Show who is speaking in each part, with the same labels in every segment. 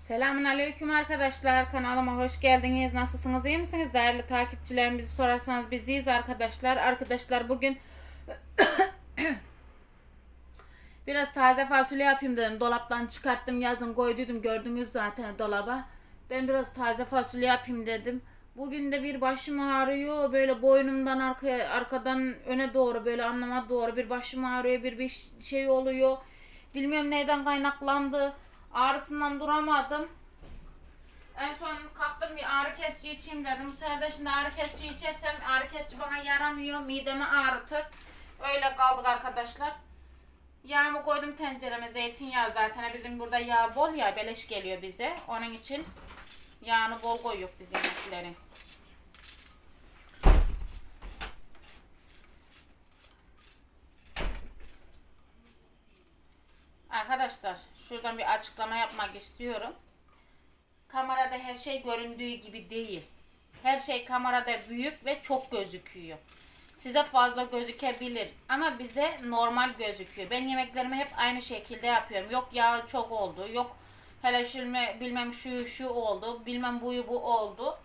Speaker 1: Selamun Aleyküm arkadaşlar. Kanalıma hoş geldiniz. Nasılsınız? iyi misiniz? Değerli takipçilerim bizi sorarsanız biz iyiyiz arkadaşlar. Arkadaşlar bugün biraz taze fasulye yapayım dedim. Dolaptan çıkarttım yazın koyduydum. Gördünüz zaten dolaba. Ben biraz taze fasulye yapayım dedim. Bugün de bir başım ağrıyor. Böyle boynumdan arkaya, arkadan öne doğru böyle anlama doğru bir başım ağrıyor. Bir bir şey oluyor. Bilmiyorum neyden kaynaklandı. Ağrısından duramadım. En son kalktım bir ağrı kesici içeyim dedim. Bu sefer de şimdi ağrı kesici içersem ağrı kesici bana yaramıyor. Midemi ağrıtır. Öyle kaldık arkadaşlar. Yağımı koydum tencereme. Zeytinyağı zaten. Bizim burada yağ bol ya. Beleş geliyor bize. Onun için yağını bol koyuyor bizim yemeklerin. Arkadaşlar şuradan bir açıklama yapmak istiyorum. Kamerada her şey göründüğü gibi değil. Her şey kamerada büyük ve çok gözüküyor. Size fazla gözükebilir ama bize normal gözüküyor. Ben yemeklerimi hep aynı şekilde yapıyorum. Yok yağ çok oldu, yok hele şilme bilmem şu şu oldu, bilmem buyu bu oldu.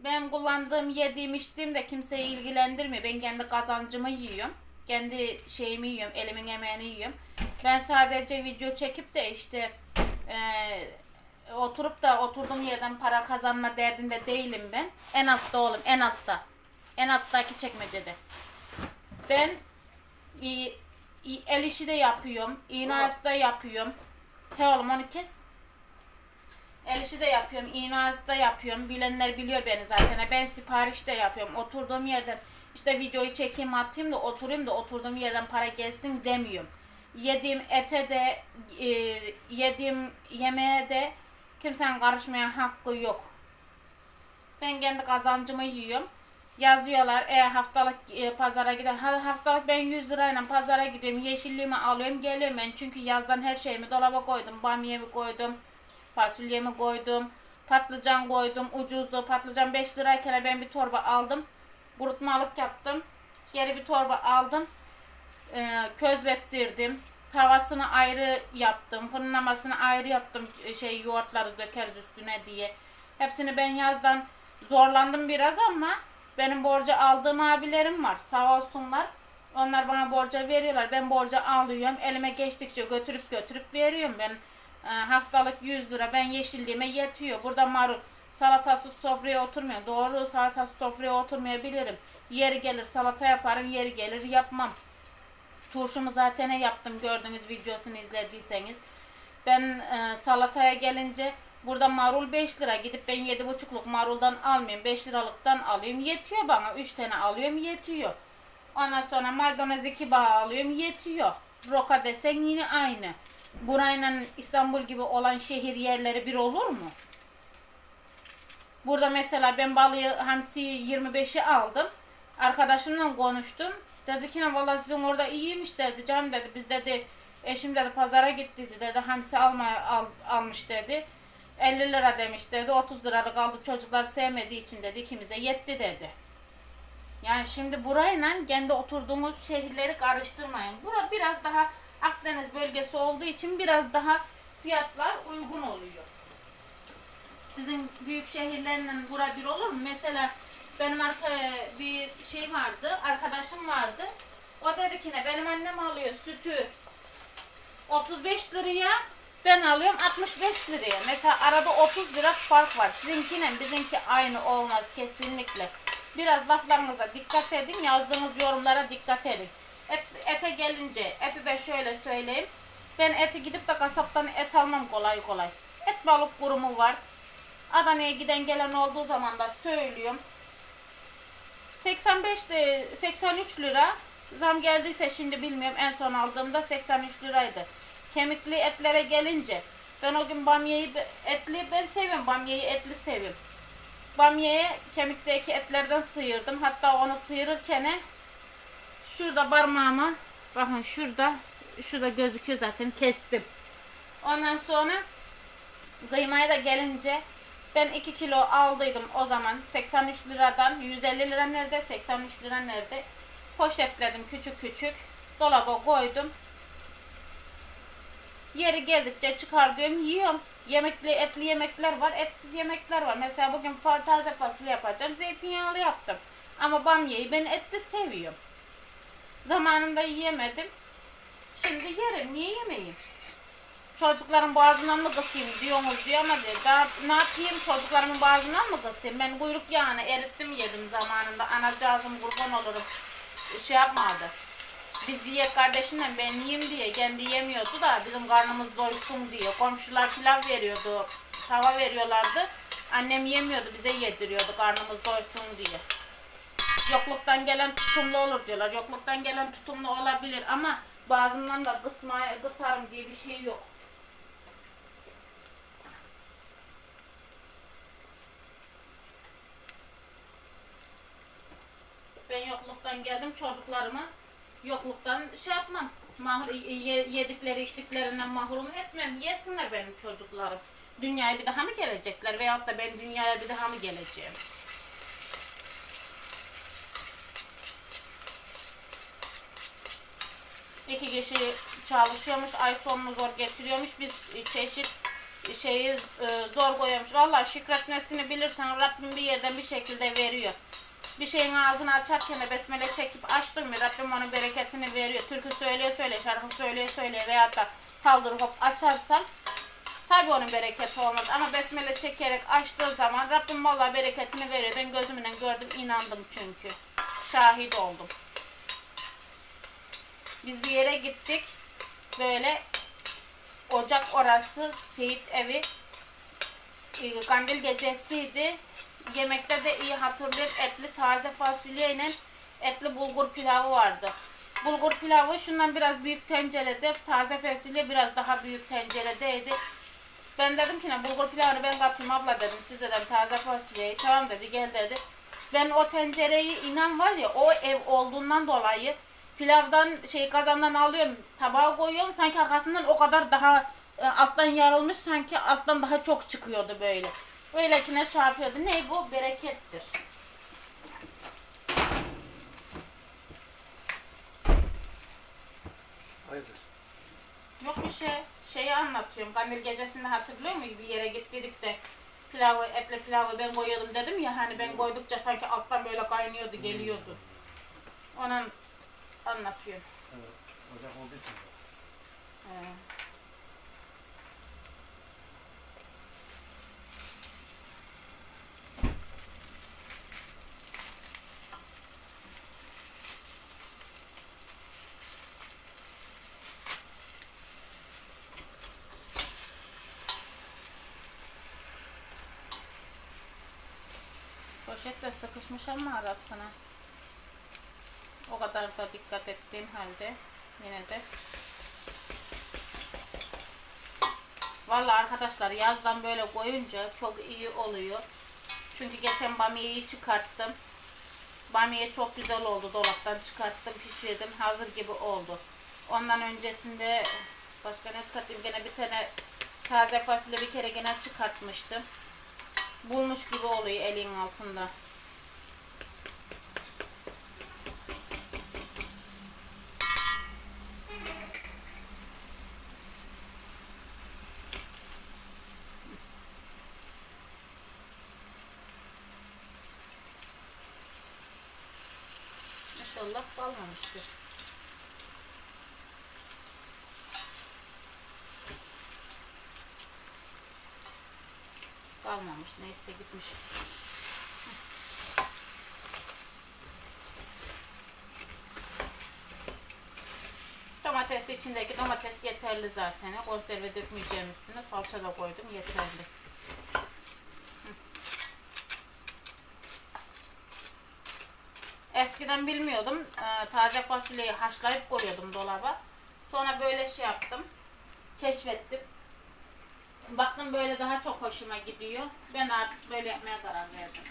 Speaker 1: Ben kullandığım, yediğim, içtiğim de kimseyi ilgilendirmiyor. Ben kendi kazancımı yiyorum. Kendi şeyimi yiyorum, elimin emeğini yiyorum. Ben sadece video çekip de işte eee, oturup da oturduğum yerden para kazanma derdinde değilim ben. En altta oğlum, en altta. En alttaki çekmecede. Ben i- i- el işi de yapıyorum, iğne da yapıyorum. He oğlum onu kes. El işi de yapıyorum, iğne da yapıyorum. Bilenler biliyor beni zaten. Ben sipariş de yapıyorum. Oturduğum yerden işte videoyu çekeyim atayım da oturayım da oturduğum yerden para gelsin demiyorum. Yediğim ete de e, yediğim yemeğe de kimsenin karışmaya hakkı yok. Ben kendi kazancımı yiyorum. Yazıyorlar e haftalık e, pazara gider. Ha, haftalık ben 100 lirayla pazara gidiyorum. Yeşilliğimi alıyorum geliyorum ben. Çünkü yazdan her şeyimi dolaba koydum. Bamyemi koydum. Fasulyemi koydum. Patlıcan koydum. Ucuzdu. Patlıcan 5 lirayken ben bir torba aldım. Kurutmalık yaptım. Geri bir torba aldım. Ee, közlettirdim. Tavasını ayrı yaptım. Fırınlamasını ayrı yaptım. Ee, Şey yoğurtlarız dökeriz üstüne diye. Hepsini ben yazdan zorlandım biraz ama benim borcu aldığım abilerim var. Sağ olsunlar. Onlar bana borca veriyorlar. Ben borca alıyorum. Elime geçtikçe götürüp götürüp veriyorum. Ben e, haftalık 100 lira ben yeşilliğime yetiyor. Burada marul salatasız sofraya oturmuyor. Doğru salatasız sofraya oturmayabilirim. Yeri gelir salata yaparım, yeri gelir yapmam. Turşumu zaten yaptım gördüğünüz videosunu izlediyseniz. Ben e, salataya gelince burada marul 5 lira. Gidip ben 7,5'luk maruldan almayayım. 5 liralıktan alayım. Yetiyor bana. 3 tane alıyorum yetiyor. Ondan sonra maydanoz 2 bağ alıyorum yetiyor. Roka desen yine aynı. Burayla İstanbul gibi olan şehir yerleri bir olur mu? Burada mesela ben balığı hamsiyi 25'e aldım. Arkadaşımla konuştum. Dedi ki valla sizin orada iyiymiş dedi. Can dedi biz dedi eşim dedi pazara gitti dedi. Hamsi almaya al, almış dedi. 50 lira demiş dedi. 30 liralık aldı çocuklar sevmediği için dedi ikimize yetti dedi. Yani şimdi burayla kendi oturduğumuz şehirleri karıştırmayın. Bura biraz daha Akdeniz bölgesi olduğu için biraz daha fiyatlar uygun oluyor. Sizin büyük şehirlerle bura bir olur mu? Mesela benim arka bir şey vardı, arkadaşım vardı. O dedi ki ne benim annem alıyor sütü 35 liraya ben alıyorum 65 liraya. Mesela arada 30 lira fark var. Sizinkiyle bizimki aynı olmaz kesinlikle. Biraz laflarınıza dikkat edin. Yazdığınız yorumlara dikkat edin. Et, ete gelince eti de şöyle söyleyeyim. Ben eti gidip de kasaptan et almam kolay kolay. Et balık kurumu var. Adana'ya giden gelen olduğu zaman da söylüyorum. 85 de 83 lira. Zam geldiyse şimdi bilmiyorum. En son aldığımda 83 liraydı. Kemikli etlere gelince ben o gün bamyeyi etli ben seviyorum. Bamyeyi etli seviyorum. Bamyeye kemikteki etlerden sıyırdım. Hatta onu sıyırırken şurada parmağımı bakın şurada şurada gözüküyor zaten kestim. Ondan sonra kıymaya da gelince ben 2 kilo aldıydım o zaman 83 liradan 150 lira nerede 83 lira nerede poşetledim küçük küçük dolaba koydum Yeri geldikçe çıkartıyorum yiyorum. Yemekli etli yemekler var, etsiz yemekler var. Mesela bugün taze fasulye yapacağım. Zeytinyağlı yaptım. Ama bamyayı ben etli seviyorum. Zamanında yiyemedim. Şimdi yerim. Niye yemeyeyim? Çocukların boğazından mı kısayım diyorsunuz diyor ama diyor, daha ne yapayım çocuklarımın boğazından mı kısayım? Ben kuyruk yağını erittim yedim zamanında. Anacığızım kurban olurum. Şey yapmadı. Biz yiyek kardeşimle ben yiyeyim diye kendi yemiyordu da bizim karnımız doysun diye. Komşular pilav veriyordu, tava veriyorlardı. Annem yemiyordu bize yediriyordu karnımız doysun diye. Yokluktan gelen tutumlu olur diyorlar. Yokluktan gelen tutumlu olabilir ama bazından da kısmaya kısarım diye bir şey yok. Ben yokluktan geldim çocuklarımı yokluktan şey yapmam. Mahrum, ye- yedikleri içtiklerinden mahrum etmem. Yesinler benim çocuklarım. Dünyaya bir daha mı gelecekler veyahut da ben dünyaya bir daha mı geleceğim? İki kişi çalışıyormuş, ay sonunu zor getiriyormuş. Biz çeşit şeyi e, zor koyuyormuş. Vallahi şükretmesini bilirsen Rabbim bir yerden bir şekilde veriyor. Bir şeyin ağzını açarken de besmele çekip açtın mı Rabbim onun bereketini veriyor. Türkü söyleye söyle, şarkı söyleye söyle veyahut da paldır hop açarsan tabi onun bereketi olmaz. Ama besmele çekerek açtığı zaman Rabbim vallahi bereketini veriyor. Ben gözümle gördüm, inandım çünkü. Şahit oldum. Biz bir yere gittik. Böyle ocak orası Seyit evi e, kandil gecesiydi. Yemekte de iyi hatırlıyorum. Etli taze fasulyeyle etli bulgur pilavı vardı. Bulgur pilavı şundan biraz büyük tencerede, taze fasulye biraz daha büyük tenceredeydi. Ben dedim ki ne bulgur pilavını ben katayım abla dedim. Siz dedim taze fasulyeyi. Tamam dedi gel dedi. Ben o tencereyi inan var ya o ev olduğundan dolayı pilavdan şey kazandan alıyorum tabağa koyuyorum sanki arkasından o kadar daha e, alttan yarılmış sanki alttan daha çok çıkıyordu böyle. Öylekine şey yapıyordu. Ne bu? Berekettir.
Speaker 2: Hayırdır?
Speaker 1: Yok bir şey. Şeyi anlatıyorum. Kandil gecesinde hatırlıyor musun? Bir yere gittik de pilavı, etli pilavı ben koyuyordum dedim ya hani ben koydukça sanki alttan böyle kaynıyordu, geliyordu. Onun anlatıyorum.
Speaker 2: Evet. Ocak olduğu için.
Speaker 1: He. Poşetle sıkışmış ama arasına. O kadar da dikkat ettiğim halde yine de Vallahi arkadaşlar yazdan böyle koyunca çok iyi oluyor. Çünkü geçen bamyeyi çıkarttım. Bamye çok güzel oldu. Dolaptan çıkarttım, pişirdim. Hazır gibi oldu. Ondan öncesinde başka ne çıkarttım? Gene bir tane taze fasulye bir kere gene çıkartmıştım. Bulmuş gibi oluyor elin altında. İnşallah kalmamıştır. Kalmamış neyse gitmiş. Domates içindeki domates yeterli zaten. Konserve dökmeyeceğim üstüne. Salça da koydum yeterli. Eskiden bilmiyordum. Ee, taze fasulyeyi haşlayıp koyuyordum dolaba. Sonra böyle şey yaptım. Keşfettim. Baktım böyle daha çok hoşuma gidiyor. Ben artık böyle yapmaya karar verdim.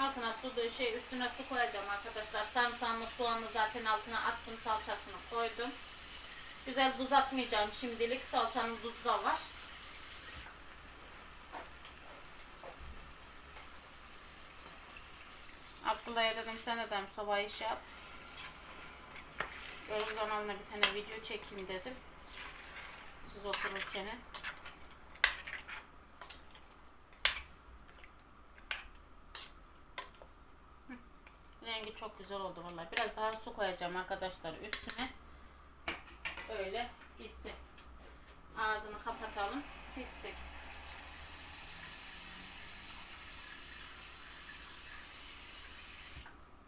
Speaker 1: Altına su da- şey üstüne su koyacağım arkadaşlar. Sarımsağımı soğanı zaten altına attım salçasını koydum. Güzel tuz atmayacağım şimdilik. Salçanın tuzu da var. Funda'ya dedim sen dedim sobayı iş yap. Yorum kanalına bir tane video çekeyim dedim. Siz otururken. Rengi çok güzel oldu vallahi. Biraz daha su koyacağım arkadaşlar üstüne. Öyle pişsin. Ağzını kapatalım. Pişsin.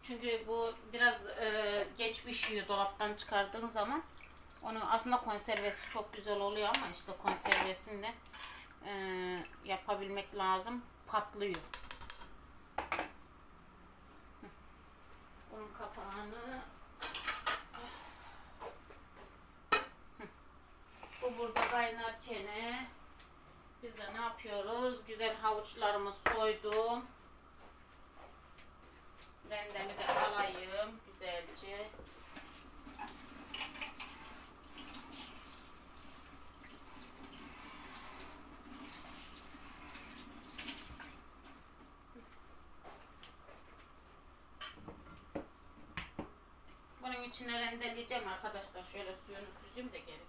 Speaker 1: Çünkü bu biraz e, geç pişiyor dolaptan çıkardığın zaman. Onun aslında konservesi çok güzel oluyor ama işte konservesini de e, yapabilmek lazım. Patlıyor. Bunun kapağını bu burada kaynarken biz de ne yapıyoruz? Güzel havuçlarımı soydum. Rendemi de alayım güzelce. Bunun rendeleyeceğim arkadaşlar. Şöyle suyunu süzeyim de geri.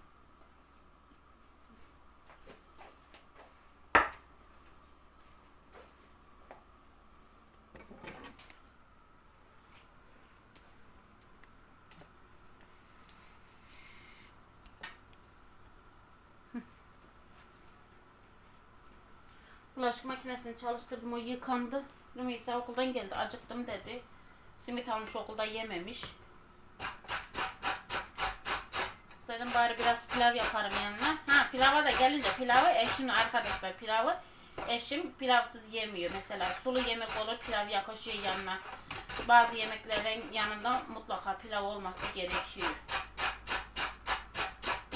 Speaker 1: Bulaşık makinesini çalıştırdım o yıkandı. Rümeysa okuldan geldi acıktım dedi. Simit almış okulda yememiş. Bari biraz pilav yaparım yanına. Ha pilava da gelince pilavı eşim arkadaşlar pilavı eşim pilavsız yemiyor. Mesela sulu yemek olur pilav yakışıyor yanına. Bazı yemeklerin yanında mutlaka pilav olması gerekiyor.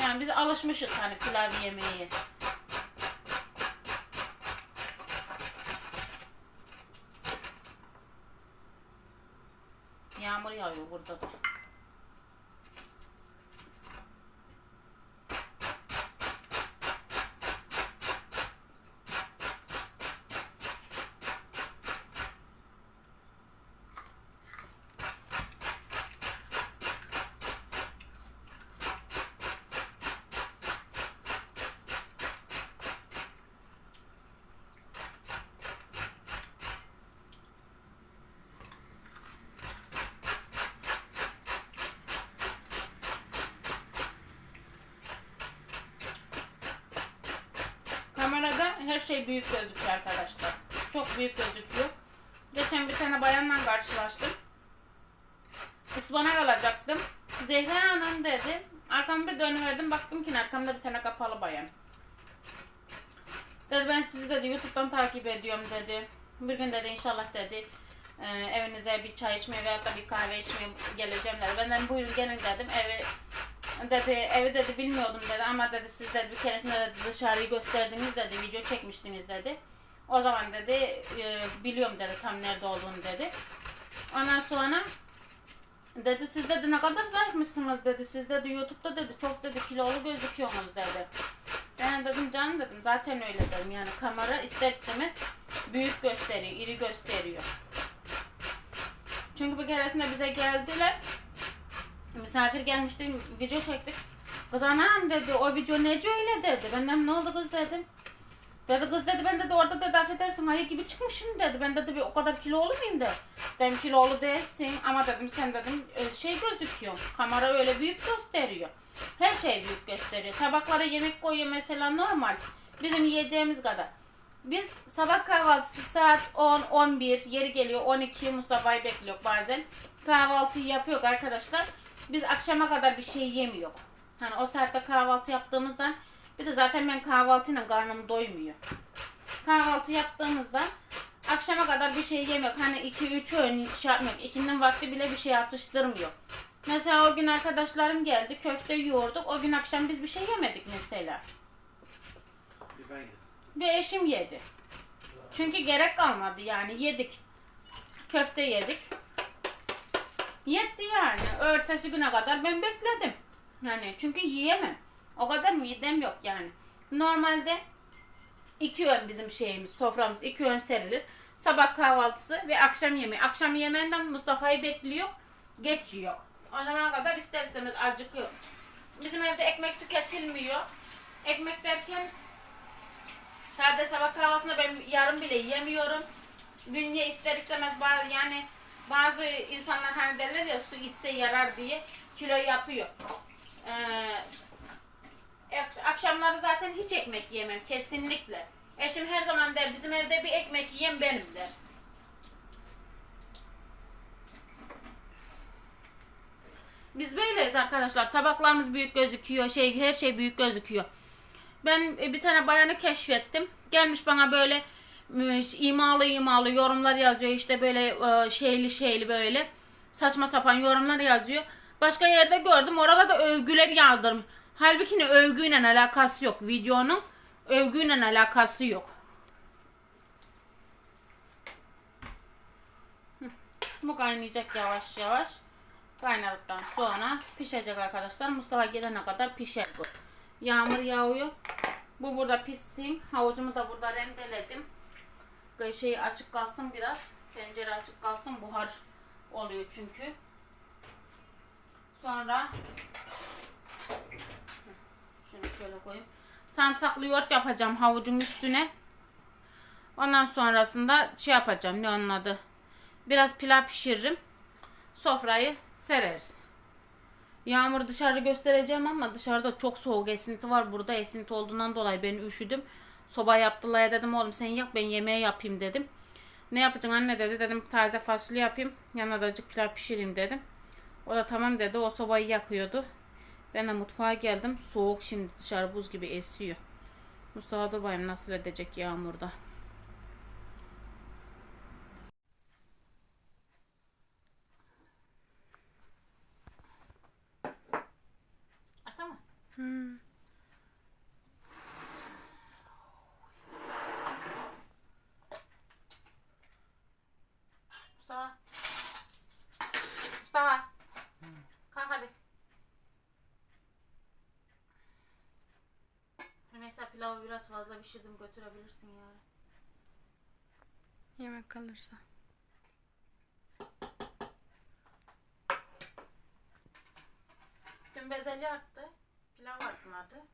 Speaker 1: Yani biz alışmışız hani pilav yemeği. Yağmur yağıyor burada da. Kamerada her büyük gözüküyor arkadaşlar. Çok büyük gözüküyor. Geçen bir tane bayanla karşılaştım. Ispanak alacaktım. Zehra Hanım dedi. Arkamı bir dönüverdim. Baktım ki arkamda bir tane kapalı bayan. Dedi ben sizi dedi YouTube'dan takip ediyorum dedi. Bir gün dedi inşallah dedi e, evinize bir çay içmeye veyahut da bir kahve içmeye geleceğim dedi. Ben dedim buyurun gelin dedim. Evi dedi evi dedi bilmiyordum dedi ama dedi siz dedi bir keresinde dedi dışarıyı gösterdiniz dedi video çekmiştiniz dedi. O zaman dedi e, biliyorum dedi tam nerede olduğunu dedi. Ondan sonra dedi siz dedi ne kadar zayıfmışsınız dedi. Siz dedi YouTube'da dedi çok dedi kilolu gözüküyorsunuz dedi. Ben dedim canım dedim zaten öyle dedim yani kamera ister istemez büyük gösteriyor, iri gösteriyor. Çünkü bir keresinde bize geldiler. Misafir gelmişti, video çektik. Kız anam dedi, o video nece öyle dedi. Ben dedim ne oldu kız dedim. Dedi kız dedi ben dedi orada dedi affedersin ayı gibi çıkmışım dedi. Ben dedi o kadar kilolu muyum da. Dedim kilolu değilsin ama dedim sen dedim öyle şey gözüküyor. Kamera öyle büyük gösteriyor. Her şey büyük gösteriyor. Tabaklara yemek koyuyor mesela normal. Bizim yiyeceğimiz kadar. Biz sabah kahvaltısı saat 10, 11, yeri geliyor 12 Mustafa'yı bekliyor bazen. Kahvaltıyı yapıyor arkadaşlar. Biz akşama kadar bir şey yemiyor. Hani o saatte kahvaltı yaptığımızdan bir de zaten ben kahvaltıyla karnım doymuyor. Kahvaltı yaptığımızda akşama kadar bir şey yemiyor. Hani 2-3 öğün şey yapmıyor. İkinin vakti bile bir şey atıştırmıyor. Mesela o gün arkadaşlarım geldi köfte yoğurduk. O gün akşam biz bir şey yemedik mesela.
Speaker 2: Bir ben yedim.
Speaker 1: Bir eşim yedi. Çünkü gerek kalmadı yani yedik. Köfte yedik. Yetti yani. Örtesi güne kadar ben bekledim. Yani çünkü yiyemem. O kadar midem yok yani. Normalde iki ön bizim şeyimiz, soframız iki ön serilir. Sabah kahvaltısı ve akşam yemeği. Akşam yemeğinden Mustafa'yı bekliyor. Geç yiyor. O zamana kadar ister istemez acıkıyor. Bizim evde ekmek tüketilmiyor. Ekmek derken sade sabah kahvaltısında ben yarım bile yemiyorum. Bünye ister istemez bazı yani bazı insanlar hani derler ya su içse yarar diye kilo yapıyor. Ee, ak- akşamları zaten hiç ekmek yemem kesinlikle. Eşim her zaman der bizim evde bir ekmek yiyen benim der. Biz böyleyiz arkadaşlar. Tabaklarımız büyük gözüküyor. Şey her şey büyük gözüküyor. Ben e, bir tane bayanı keşfettim. Gelmiş bana böyle imalı imalı yorumlar yazıyor. İşte böyle e, şeyli şeyli böyle saçma sapan yorumlar yazıyor. Başka yerde gördüm. Orada da övgüler yazdırım. Halbuki ne övgüyle alakası yok. Videonun övgüyle alakası yok. Bu kaynayacak yavaş yavaş. Kaynadıktan sonra pişecek arkadaşlar. Mustafa gelene kadar pişer bu. Yağmur yağıyor. Bu burada pişsin. Havucumu da burada rendeledim. Şey açık kalsın biraz. Pencere açık kalsın. Buhar oluyor çünkü. Sonra şunu şöyle koyayım. Sarımsaklı yoğurt yapacağım havucun üstüne. Ondan sonrasında şey yapacağım. Ne onun adı? Biraz pilav pişiririm. Sofrayı sereriz. Yağmur dışarı göstereceğim ama dışarıda çok soğuk esinti var. Burada esinti olduğundan dolayı ben üşüdüm. Soba yaptılar ya dedim oğlum sen yap ben yemeği yapayım dedim. Ne yapacaksın anne dedi. Dedim taze fasulye yapayım. Yanına da acık pilav pişireyim dedim. O da tamam dedi. O sobayı yakıyordu. Ben de mutfağa geldim. Soğuk şimdi dışarı buz gibi esiyor. Mustafa dur bayım nasıl edecek yağmurda. Açsana mı? Mustafa. Mustafa. Kalk hadi. Mesela pilavı biraz fazla pişirdim götürebilirsin yani.
Speaker 3: Yemek kalırsa.
Speaker 1: Dün bezelye arttı. Pilav artmadı.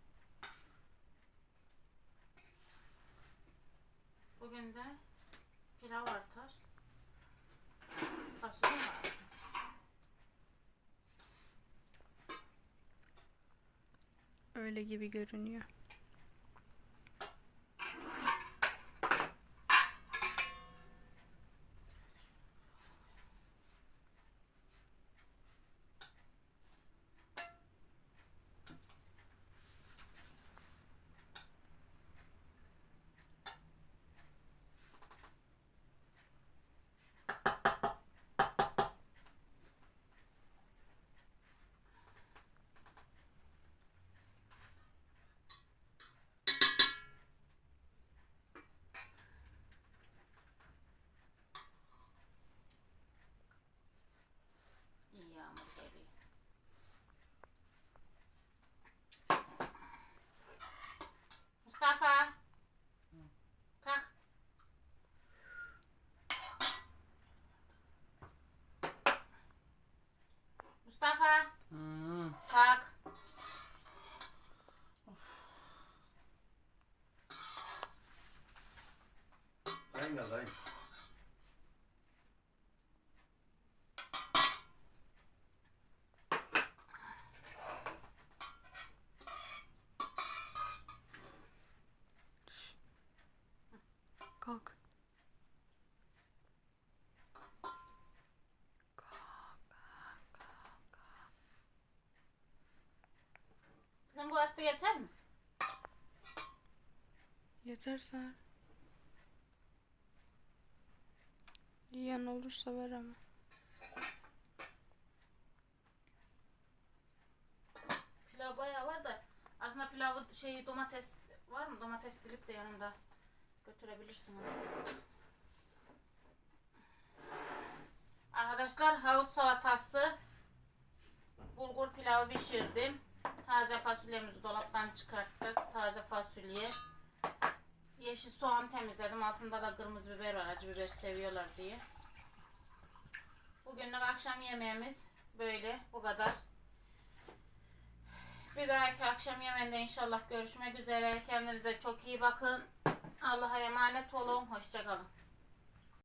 Speaker 1: Bugün de pilav artar. Fasulye mi artar?
Speaker 3: Öyle gibi görünüyor.
Speaker 1: İyi yağmur geliyor. Mustafa. Kalk. Mustafa. Kalk.
Speaker 2: Dayın gel dayın.
Speaker 3: Kalk.
Speaker 1: Kızım bu hatta yeter mi?
Speaker 3: Yeterse. Yiyen olursa ver ama.
Speaker 1: Pilav bayağı var da aslında pilavı şey domates var mı? Domates dilip de yanında götürebilirsin. onu. Arkadaşlar havuç salatası bulgur pilavı pişirdim. Taze fasulyemizi dolaptan çıkarttık. Taze fasulye. Yeşil soğan temizledim. Altında da kırmızı biber var. Acı biber seviyorlar diye. Bugünlük akşam yemeğimiz böyle. Bu kadar. Bir dahaki akşam yemeğinde inşallah görüşmek üzere. Kendinize çok iyi bakın. Allah'a emanet olun. Hoşçakalın.